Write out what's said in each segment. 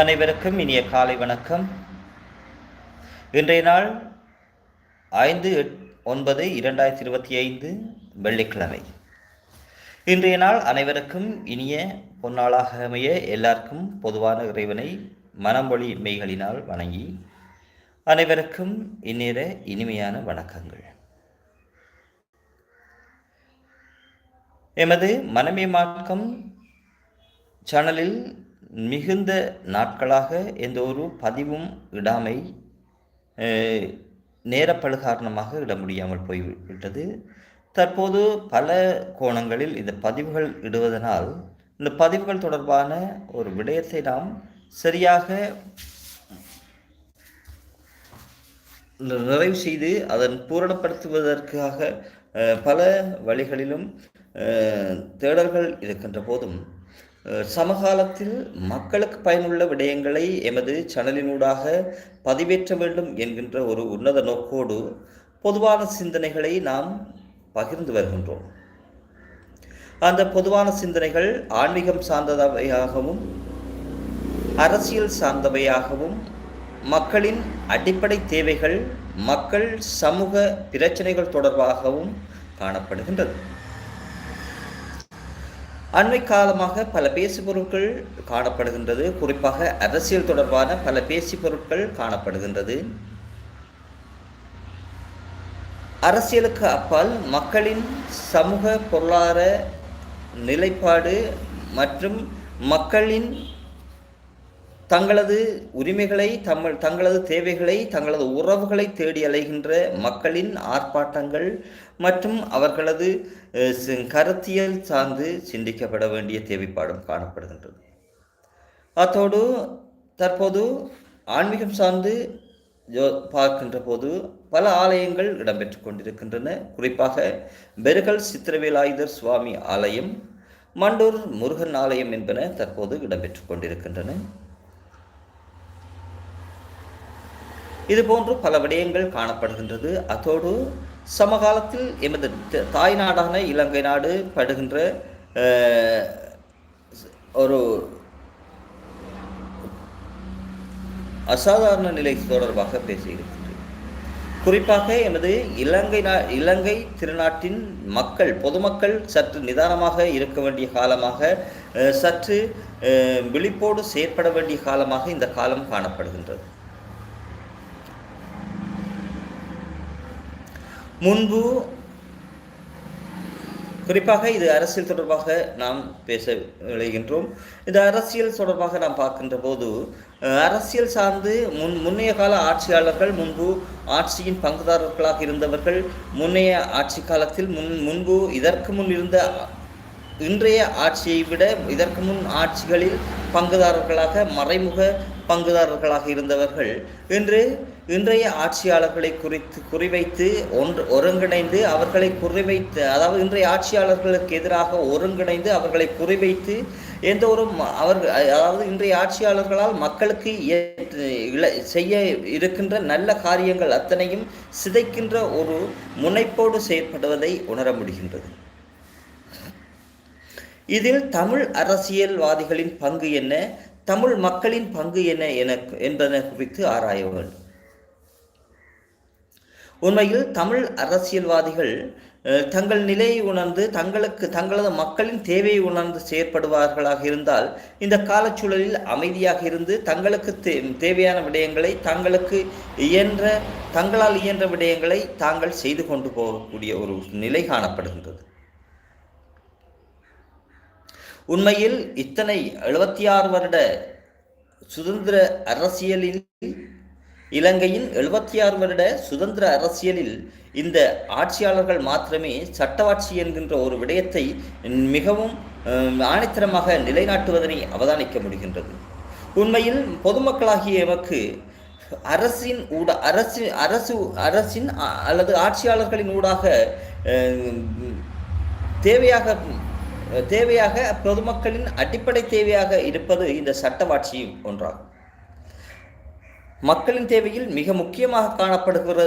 அனைவருக்கும் இனிய காலை வணக்கம். இன்றைய நாள் ஐந்து எட் ஒன்பது இரண்டாயிரத்தி இருபத்தி ஐந்து வெள்ளிக்கிழமை. இன்றைய நாள் அனைவருக்கும் இனிய பொன்னாளாக அமைய எல்லாருக்கும் பொதுவான இறைவனை மனமொழி மெய்களினால் வணங்கி அனைவருக்கும் இந்நேர இனிமையான வணக்கங்கள். எமது மனமே மாற்றம் சேனலில் மிகுந்த நாட்களாக எந்த ஒரு பதிவும் இடாமை நேரப்பழு காரணமாக இட முடியாமல் போய்விட்டது தற்போது பல கோணங்களில் இந்த பதிவுகள் இடுவதனால் இந்த பதிவுகள் தொடர்பான ஒரு விடயத்தை நாம் சரியாக நிறைவு செய்து அதன் பூரணப்படுத்துவதற்காக பல வழிகளிலும் தேடல்கள் இருக்கின்ற போதும் சமகாலத்தில் மக்களுக்கு பயனுள்ள விடயங்களை எமது சேனலினூடாக பதிவேற்ற வேண்டும் என்கின்ற ஒரு உன்னத நோக்கோடு பொதுவான சிந்தனைகளை நாம் பகிர்ந்து வருகின்றோம். அந்த பொதுவான சிந்தனைகள் ஆன்மீகம் சார்ந்தவையாகவும் அரசியல் சார்ந்தவையாகவும் மக்களின் அடிப்படை தேவைகள் மக்கள் சமூக பிரச்சனைகள் தொடர்பாகவும் காணப்படுகின்றது. அண்மை காலமாக பல பேசு பொருட்கள் காணப்படுகின்றது. குறிப்பாக அரசியல் தொடர்பான பல பேசி பொருட்கள் காணப்படுகின்றது. அரசியலுக்கு அப்பால் மக்களின் சமூக பொருளாதார நிலைப்பாடு மற்றும் மக்களின் தங்களது உரிமைகளை தங்கள் தங்களது தேவைகளை தங்களது உறவுகளை தேடி அலைகின்ற மக்களின் ஆர்ப்பாட்டங்கள் மற்றும் அவர்களது கருத்தியல் சார்ந்து சிந்திக்கப்பட வேண்டிய தேவைப்பாடும் காணப்படுகின்றது. அத்தோடு தற்போது ஆன்மீகம் சார்ந்து ஜோ பார்க்கின்ற போது பல ஆலயங்கள் இடம்பெற்று கொண்டிருக்கின்றன. குறிப்பாக பெருகல் சித்திரவேலாயுதர் சுவாமி ஆலயம் மண்டூர் முருகன் ஆலயம் என்பன தற்போது இடம்பெற்று கொண்டிருக்கின்றன. இதுபோன்று பல விடயங்கள் காணப்படுகின்றது. அதோடு சமகாலத்தில் எமது த- தாய் நாடான இலங்கை நாடு படுகின்ற ஒரு அசாதாரண நிலை தொடர்பாக பேசியிருக்கின்றது. குறிப்பாக எமது இலங்கை நா இலங்கை திருநாட்டின் மக்கள் பொதுமக்கள் சற்று நிதானமாக இருக்க வேண்டிய காலமாக சற்று விழிப்போடு செயற்பட வேண்டிய காலமாக இந்த காலம் காணப்படுகின்றது. முன்பு குறிப்பாக இது அரசியல் தொடர்பாக நாம் பேச விளைகின்றோம். இந்த அரசியல் தொடர்பாக நாம் பார்க்கின்ற போது அரசியல் சார்ந்து முன் முன்னைய கால ஆட்சியாளர்கள் முன்பு ஆட்சியின் பங்குதாரர்களாக இருந்தவர்கள் முன்னைய ஆட்சி காலத்தில் முன் முன்பு இதற்கு முன் இருந்த இன்றைய ஆட்சியை விட இதற்கு முன் ஆட்சிகளில் பங்குதாரர்களாக மறைமுக பங்குதாரர்களாக இருந்தவர்கள் இன்று இன்றைய ஆட்சியாளர்களை குறித்து குறிவைத்து ஒன்று ஒருங்கிணைந்து அவர்களை குறிவைத்து அதாவது இன்றைய ஆட்சியாளர்களுக்கு எதிராக ஒருங்கிணைந்து அவர்களை குறிவைத்து எந்த ஒரு அவர்கள் அதாவது இன்றைய ஆட்சியாளர்களால் மக்களுக்கு செய்ய இருக்கின்ற நல்ல காரியங்கள் அத்தனையும் சிதைக்கின்ற ஒரு முனைப்போடு செயற்படுவதை உணர முடிகின்றது. இதில் தமிழ் அரசியல்வாதிகளின் பங்கு என்ன? தமிழ் மக்களின் பங்கு என்ன என என்பதனை குறித்து ஆராய வேண்டும். உண்மையில் தமிழ் அரசியல்வாதிகள் தங்கள் நிலையை உணர்ந்து தங்களுக்கு தங்களது மக்களின் தேவையை உணர்ந்து செயற்படுவார்களாக இருந்தால் இந்த காலச்சூழலில் அமைதியாக இருந்து தங்களுக்கு தே தேவையான விடயங்களை தங்களுக்கு இயன்ற தங்களால் இயன்ற விடயங்களை தாங்கள் செய்து கொண்டு போகக்கூடிய ஒரு நிலை காணப்படுகின்றது. உண்மையில் இத்தனை எழுபத்தி ஆறு வருட சுதந்திர அரசியலில் இலங்கையின் எழுபத்தி ஆறு வருட சுதந்திர அரசியலில் இந்த ஆட்சியாளர்கள் மாத்திரமே சட்டவாட்சி என்கின்ற ஒரு விடயத்தை மிகவும் ஆணித்தரமாக நிலைநாட்டுவதனை அவதானிக்க முடிகின்றது. உண்மையில் பொதுமக்களாகிய எமக்கு அரசின் ஊட அரசு அரசு அரசின் அல்லது ஆட்சியாளர்களின் ஊடாக தேவையாக தேவையாக பொதுமக்களின் அடிப்படை தேவையாக இருப்பது இந்த சட்டவாட்சி ஒன்றாகும். மக்களின் தேவையில் மிக முக்கியமாக காணப்படுகிற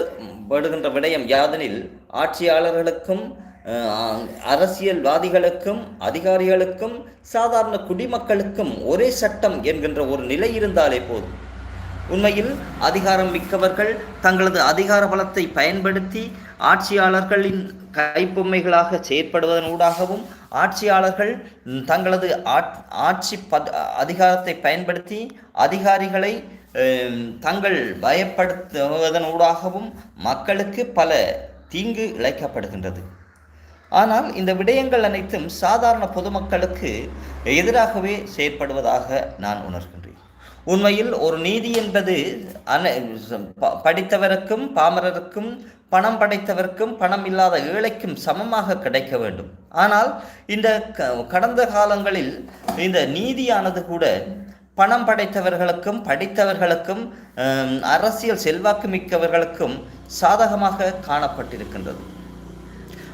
படுகின்ற விடயம் யாதெனில் ஆட்சியாளர்களுக்கும் அரசியல்வாதிகளுக்கும் அதிகாரிகளுக்கும் சாதாரண குடிமக்களுக்கும் ஒரே சட்டம் என்கின்ற ஒரு நிலை இருந்தாலே போதும். உண்மையில் அதிகாரம் மிக்கவர்கள் தங்களது அதிகார பலத்தை பயன்படுத்தி ஆட்சியாளர்களின் கைப்பொம்மைகளாக செயற்படுவதன் ஊடாகவும் ஆட்சியாளர்கள் தங்களது ஆட்சி பத் அதிகாரத்தை பயன்படுத்தி அதிகாரிகளை தங்கள் பயப்படுத்துவதன் ஊடாகவும் மக்களுக்கு பல தீங்கு இழைக்கப்படுகின்றது. ஆனால் இந்த விடயங்கள் அனைத்தும் சாதாரண பொதுமக்களுக்கு எதிராகவே செயற்படுவதாக நான் உணர்கின்றேன். உண்மையில் ஒரு நீதி என்பது அன ப- படித்தவருக்கும் பாமரருக்கும் பணம் படைத்தவர்க்கும் பணம் இல்லாத ஏழைக்கும் சமமாக கிடைக்க வேண்டும். ஆனால் இந்த க- கடந்த காலங்களில் இந்த நீதியானது கூட பணம் படைத்தவர்களுக்கும் படித்தவர்களுக்கும் அரசியல் செல்வாக்கு மிக்கவர்களுக்கும் சாதகமாக காணப்பட்டிருக்கின்றது.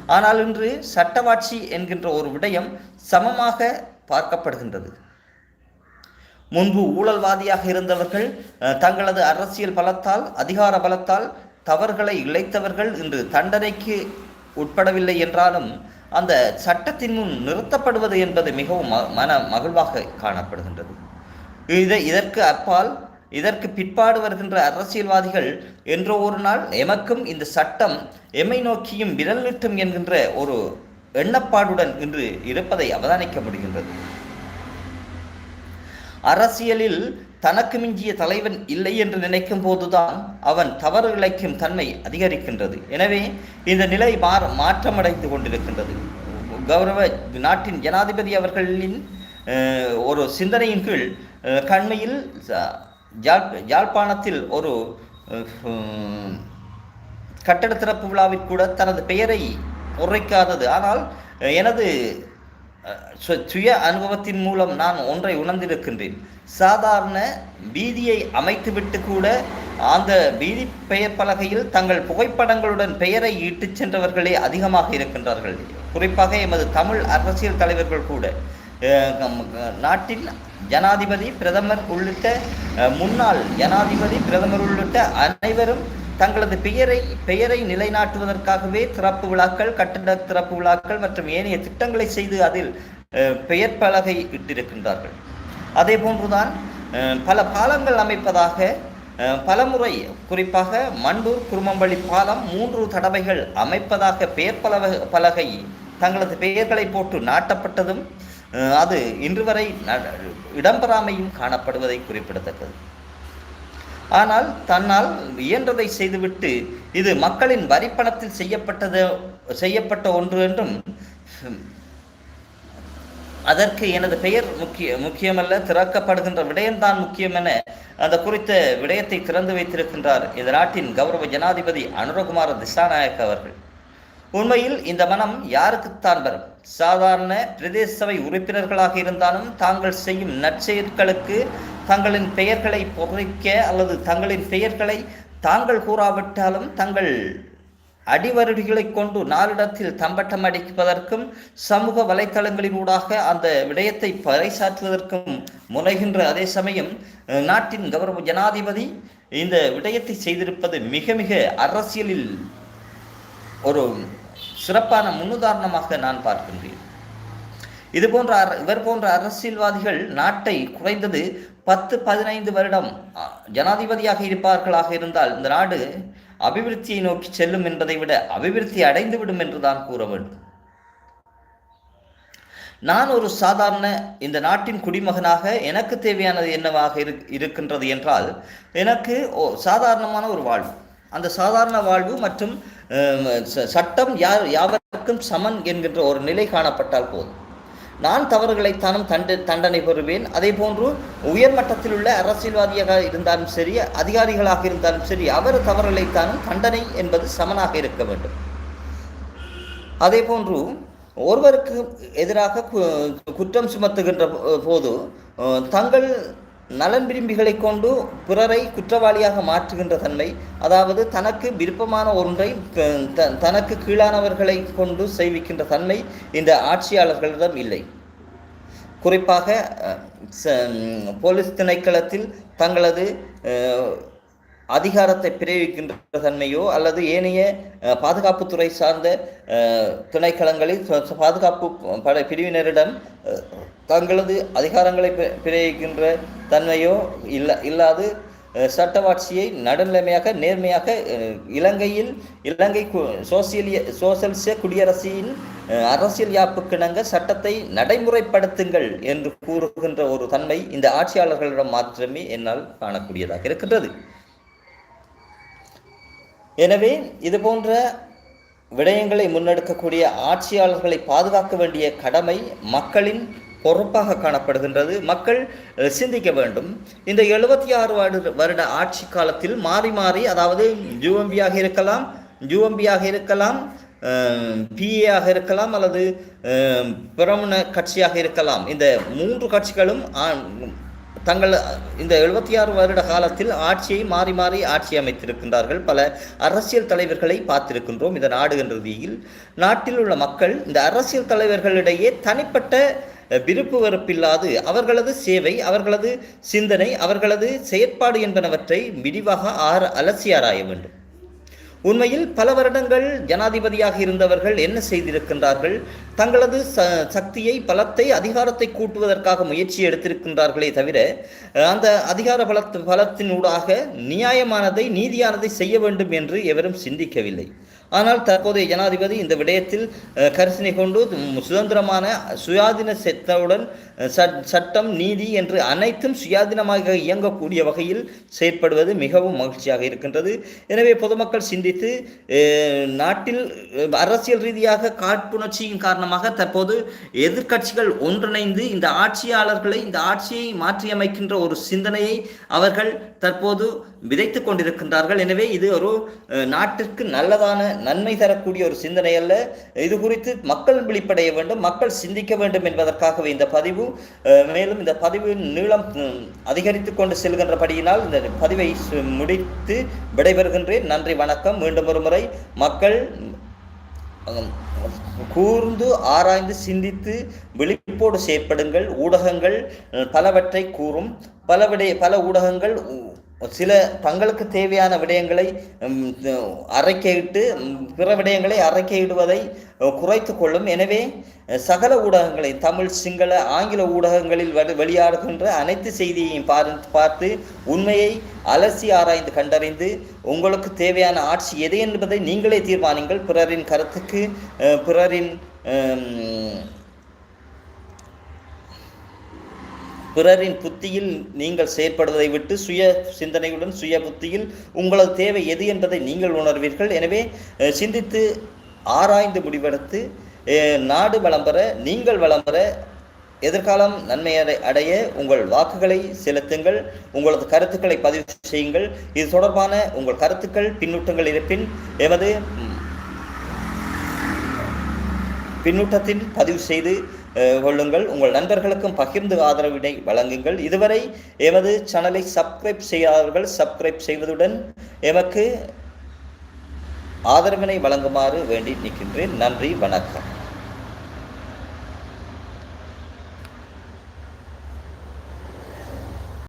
ஆனால் இன்று சட்டவாட்சி என்கின்ற ஒரு விடயம் சமமாக பார்க்கப்படுகின்றது. முன்பு ஊழல்வாதியாக இருந்தவர்கள் தங்களது அரசியல் பலத்தால் அதிகார பலத்தால் தவறுகளை இழைத்தவர்கள் இன்று தண்டனைக்கு உட்படவில்லை என்றாலும் அந்த சட்டத்தின் முன் நிறுத்தப்படுவது என்பது மிகவும் ம- மன மகிழ்வாக காணப்படுகின்றது. இதை இதற்கு அப்பால் இதற்கு பிற்பாடு வருகின்ற அரசியல்வாதிகள் என்றோ ஒரு நாள் எமக்கும் இந்த சட்டம் எம்மை நோக்கியும் விரல் நீட்டும் என்கின்ற ஒரு எண்ணப்பாடுடன் இன்று இருப்பதை அவதானிக்க முடிகின்றது. அரசியலில் தனக்கு மிஞ்சிய தலைவன் இல்லை என்று நினைக்கும் போதுதான் அவன் தவறு இழைக்கும் தன்மை அதிகரிக்கின்றது. எனவே இந்த நிலை மாற மாற்றமடைந்து கொண்டிருக்கின்றது. கௌரவ நாட்டின் ஜனாதிபதி அவர்களின் ஒரு சிந்தனையின் கீழ் கண்மையில் யாழ்ப்பாணத்தில் ஒரு கட்டட திறப்பு விழாவில் கூட தனது பெயரை உரைக்காதது. ஆனால் எனது சு- சுய அனுபவத்தின் மூலம் நான் ஒன்றை உணர்ந்திருக்கின்றேன். சாதாரண வீதியை அமைத்துவிட்டு கூட அந்த வீதி பெயர் பலகையில் தங்கள் புகைப்படங்களுடன் பெயரை இட்டுச் சென்றவர்களே அதிகமாக இருக்கின்றார்கள். குறிப்பாக எமது தமிழ் அரசியல் தலைவர்கள் கூட. நாட்டின் ஜனாதிபதி பிரதமர் உள்ளிட்ட முன்னாள் ஜனாதிபதி பிரதமர் உள்ளிட்ட அனைவரும் தங்களது பெயரை பெயரை நிலைநாட்டுவதற்காகவே திறப்பு விழாக்கள் கட்டட திறப்பு விழாக்கள் மற்றும் ஏனைய திட்டங்களை செய்து அதில் பெயர் பலகை இட்டிருக்கின்றார்கள். அதே போன்றுதான் பல பாலங்கள் அமைப்பதாக பல பலமுறை குறிப்பாக மண்டூர் குருமம்பள்ளி பாலம் மூன்று தடவைகள் அமைப்பதாக பெயர் பலவ பலகை தங்களது பெயர்களை போட்டு நாட்டப்பட்டதும் அது இன்று வரை ந- இடம்பெறாமையும் காணப்படுவதை குறிப்பிடத்தக்கது. ஆனால் தன்னால் இயன்றதை செய்துவிட்டு இது மக்களின் வரிப்பணத்தில் செய்யப்பட்டது செய்யப்பட்ட ஒன்று என்றும் அதற்கு எனது பெயர் முக்கிய முக்கியமல்ல திறக்கப்படுகின்ற விடயம்தான் முக்கியம் என அந்த குறித்த விடயத்தை திறந்து வைத்திருக்கின்றார் இந்த நாட்டின் கௌரவ ஜனாதிபதி அனுரகுமார திசாநாயக் அவர்கள். உண்மையில் இந்த மனம் யாருக்குத்தான் வரும்? சாதாரண பிரதேச சபை உறுப்பினர்களாக இருந்தாலும் தாங்கள் செய்யும் நற்செயல்களுக்கு தங்களின் பெயர்களை பொறிக்க அல்லது தங்களின் பெயர்களை தாங்கள் கூறாவிட்டாலும் தங்கள் அடிவருடிகளை கொண்டு நாளிடத்தில் தம்பட்டம் அடிப்பதற்கும் சமூக வலைத்தளங்களினூடாக அந்த விடயத்தை பறைசாற்றுவதற்கும் முனைகின்ற அதே சமயம் நாட்டின் கௌரவ ஜனாதிபதி இந்த விடயத்தை செய்திருப்பது மிக மிக அரசியலில் ஒரு சிறப்பான முன்னுதாரணமாக நான் பார்க்கின்றேன். இது போன்ற இவர் போன்ற அரசியல்வாதிகள் நாட்டை குறைந்தது பத்து பதினைந்து வருடம் ஜனாதிபதியாக இருப்பார்களாக இருந்தால் இந்த நாடு அபிவிருத்தியை நோக்கி செல்லும் என்பதை விட அபிவிருத்தி அடைந்து விடும் கூற வேண்டும். நான் ஒரு சாதாரண இந்த நாட்டின் குடிமகனாக எனக்கு தேவையானது என்னவாக இரு- இருக்கின்றது என்றால் எனக்கு ஓ சாதாரணமான ஒரு வாழ்வு. அந்த சாதாரண வாழ்வு மற்றும் ச- சட்டம் யார் யாவருக்கும் சமன் என்கின்ற ஒரு நிலை காணப்பட்டால் போதும். நான் தவறுகளைத்தானும் தண்டு தண்டனை பெறுவேன். அதே போன்று உயர்மட்டத்தில் உள்ள அரசியல்வாதியாக இருந்தாலும் சரி அதிகாரிகளாக இருந்தாலும் சரி அவர் தவறுகளைத்தானும் தண்டனை என்பது சமனாக இருக்க வேண்டும். அதே போன்று ஒருவருக்கு எதிராக கு- குற்றம் சுமத்துகின்ற போ- போது தங்கள் நலன் விரும்பிகளை கொண்டு பிறரை குற்றவாளியாக மாற்றுகின்ற தன்மை அதாவது தனக்கு விருப்பமான ஒன்றை த- தனக்கு கீழானவர்களை கொண்டு செய்விக்கின்ற தன்மை இந்த ஆட்சியாளர்களிடம் இல்லை. குறிப்பாக ச- போலீஸ் திணைக்களத்தில் தங்களது அதிகாரத்தை பிரயோகிக்கின்ற தன்மையோ அல்லது ஏனைய பாதுகாப்புத்துறை சார்ந்த துணைக்களங்களில் திணைக்களங்களில் பாதுகாப்பு படை பிரிவினரிடம் தங்களது அதிகாரங்களை பிரயோகிக்கின்ற தன்மையோ இல்ல இல்லாது சட்டவாட்சியை நடுநிலைமையாக நேர்மையாக இலங்கையில் இலங்கை சோசியலிய சோசலிச குடியரசின் அரசியல் யாப்புக்கிணங்க சட்டத்தை நடைமுறைப்படுத்துங்கள் என்று கூறுகின்ற ஒரு தன்மை இந்த ஆட்சியாளர்களிடம் மாத்திரமே என்னால் காணக்கூடியதாக இருக்கின்றது. எனவே இது போன்ற விடயங்களை முன்னெடுக்கக்கூடிய ஆட்சியாளர்களை பாதுகாக்க வேண்டிய கடமை மக்களின் பொறுப்பாக காணப்படுகின்றது. மக்கள் சிந்திக்க வேண்டும். இந்த எழுபத்தி ஆறு வருட வருட ஆட்சி காலத்தில் மாறி மாறி அதாவது யூஎம்பியாக இருக்கலாம் யூஎம்பியாக இருக்கலாம் பிஏயாக இருக்கலாம் அல்லது பிரமண கட்சியாக இருக்கலாம். இந்த மூன்று கட்சிகளும் தங்கள் இந்த எழுபத்தி ஆறு வருட காலத்தில் ஆட்சியை மாறி மாறி ஆட்சி அமைத்திருக்கின்றார்கள். பல அரசியல் தலைவர்களை பார்த்திருக்கின்றோம் இந்த நாடு என்ற ரீதியில். நாட்டில் உள்ள மக்கள் இந்த அரசியல் தலைவர்களிடையே தனிப்பட்ட விருப்பு வெறுப்பில்லாது அவர்களது சேவை அவர்களது சிந்தனை அவர்களது செயற்பாடு என்பனவற்றை விரிவாக ஆர அலசி ஆராய வேண்டும். உண்மையில் பல வருடங்கள் ஜனாதிபதியாக இருந்தவர்கள் என்ன செய்திருக்கின்றார்கள்? தங்களது ச சக்தியை பலத்தை அதிகாரத்தை கூட்டுவதற்காக முயற்சி எடுத்திருக்கின்றார்களே தவிர அந்த அதிகார பலத்து பலத்தினூடாக நியாயமானதை நீதியானதை செய்ய வேண்டும் என்று எவரும் சிந்திக்கவில்லை. ஆனால் தற்போதைய ஜனாதிபதி இந்த விடயத்தில் கரிசனை கொண்டு சுதந்திரமான சுயாதீன செத்தவுடன் சட்- சட்டம் நீதி என்று அனைத்தும் சுயாதீனமாக இயங்கக்கூடிய வகையில் செயற்படுவது மிகவும் மகிழ்ச்சியாக இருக்கின்றது. எனவே பொதுமக்கள் சிந்தித்து நாட்டில் அரசியல் ரீதியாக காட்புணர்ச்சியின் காரணமாக தற்போது எதிர்க்கட்சிகள் ஒன்றிணைந்து இந்த ஆட்சியாளர்களை இந்த ஆட்சியை மாற்றியமைக்கின்ற ஒரு சிந்தனையை அவர்கள் தற்போது விதைத்து கொண்டிருக்கின்றார்கள். எனவே இது ஒரு நாட்டிற்கு நல்லதான நன்மை தரக்கூடிய ஒரு சிந்தனை அல்ல. இது குறித்து மக்கள் விழிப்படைய வேண்டும் மக்கள் சிந்திக்க வேண்டும் என்பதற்காகவே இந்த பதிவு மேலும் இந்த பதிவின் நீளம் அதிகரித்து கொண்டு செல்கின்றபடியினால் இந்த பதிவை முடித்து விடைபெறுகின்றேன். நன்றி வணக்கம். மீண்டும் ஒரு முறை மக்கள் கூர்ந்து ஆராய்ந்து சிந்தித்து விழிப்போடு செயற்படுங்கள். ஊடகங்கள் பலவற்றை கூறும். பலவிடைய பல ஊடகங்கள் உ- சில தங்களுக்கு தேவையான விடயங்களை அறைக்கையிட்டு அரைக்கையிட்டு பிற விடயங்களை அரைக்கையிடுவதை குறைத்து கொள்ளும். எனவே சகல ஊடகங்களை தமிழ் சிங்கள ஆங்கில ஊடகங்களில் வெளியாடுகின்ற அனைத்து செய்தியையும் பார்த்து உண்மையை அலசி ஆராய்ந்து கண்டறிந்து உங்களுக்கு தேவையான ஆட்சி எது என்பதை நீங்களே தீர்மானிங்கள். பிறரின் கருத்துக்கு பிறரின் பிறரின் புத்தியில் நீங்கள் செயற்படுவதை விட்டு சுய சிந்தனையுடன் சுய புத்தியில் உங்களது தேவை எது என்பதை நீங்கள் உணர்வீர்கள். எனவே சிந்தித்து ஆராய்ந்து முடிவெடுத்து நாடு வளம் பெற நீங்கள் வளம் பெற எதிர்காலம் நன்மையை அடைய உங்கள் வாக்குகளை செலுத்துங்கள் உங்களது கருத்துக்களை பதிவு செய்யுங்கள். இது தொடர்பான உங்கள் கருத்துக்கள் பின்னூட்டங்கள் இருப்பின் எமது பின்னூட்டத்தில் பதிவு செய்து கொள்ளுங்கள். உங்கள் நண்பர்களுக்கும் பகிர்ந்து ஆதரவினை வழங்குங்கள். இதுவரை எமது சேனலை சப்ஸ்கிரைப் செய்யாதவர்கள் சப்ஸ்கிரைப் செய்வதுடன் எமக்கு ஆதரவினை வழங்குமாறு வேண்டி நிற்கின்றேன் நன்றி வணக்கம்.